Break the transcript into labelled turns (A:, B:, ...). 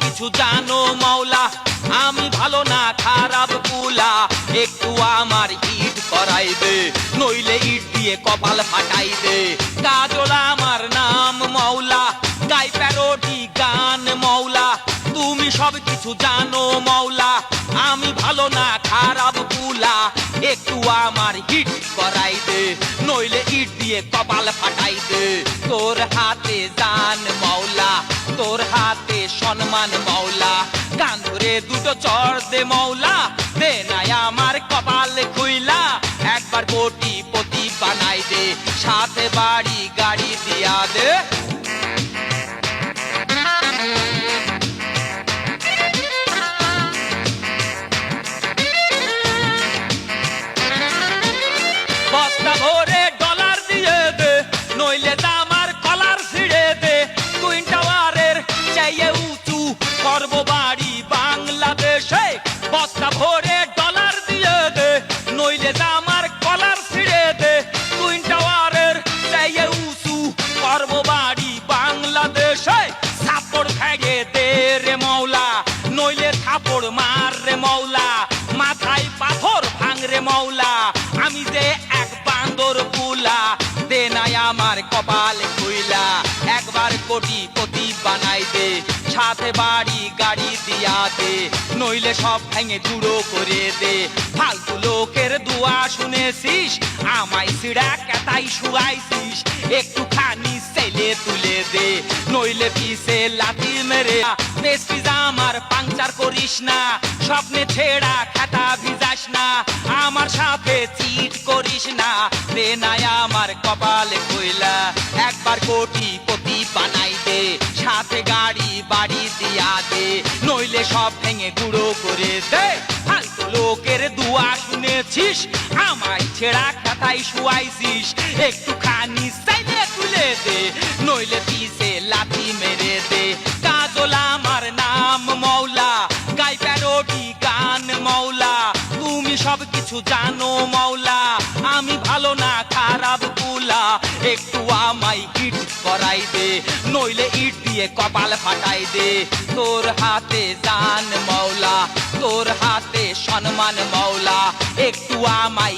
A: কিছু জানো মাওলা। আমি ভালো না খারাপ কুলা। একটু আমার ইট করাই দে নইলে ইট দিয়ে কপাল ফাটাই দে কাজল আমার নাম মাওলা, গাই প্যারোটি গান মাওলা। তুমি সব কিছু জানো মাওলা। আমি ভালো না খারাপ কুলা। একটু আমার হিট করাই দে নইলে ইট দিয়ে কপাল ফাটাই দে তোর হাতে তোর হাতে সম্মান মাওলা। কান ধরে দুটো চর দে মাওলা। দে নাই আমার কপাল খুইলা। একবার কোটি পতি বানাই দে, সাথে বাড়ি গাড়ি দিয়া দে। বস্তা ভরে পতি বানাই দে সাথে বাড়ি, গাড়ি দিয়া দে নইলে সব ভেঙে গুঁড়ো করে দে। ফালতু লোকের দুয়া শুনেছিস, আমায় সিড়া কেতাই শুয়াইছিস, একটুখানি সেলে তুলে দে। নইলে পিছে লাথি মেরে, বেশি আমার পাংচার করিস না, স্বপ্নে ছেড়া খাতা ভিজাস না, আমার সাথে চিট করিস না। রে নাই আমার কপালে কইলা একবার কোটি পতি বানাই সাথে গাড়ি বাড়ি দিয়া দে, নইলে সব ভেঙে গুঁড়ো করে দে। ফালতু লোকের দুয়া শুনেছিস, আমায় ছেড়া খাতাই শুয়াইছিস। একটুখানি সাইডে তুলে দে, নইলে পিছে লাথি মেরে দে। কাজল আমার নাম মৌলা, গাই প্যারোটি গান মৌলা। তুমি সব কিছু জানো মৌলা। দিয়ে কপাল ফাটাই দে। তোর হাতে জান মৌলা তোর হাতে সম্মান মৌলা একটু আমায়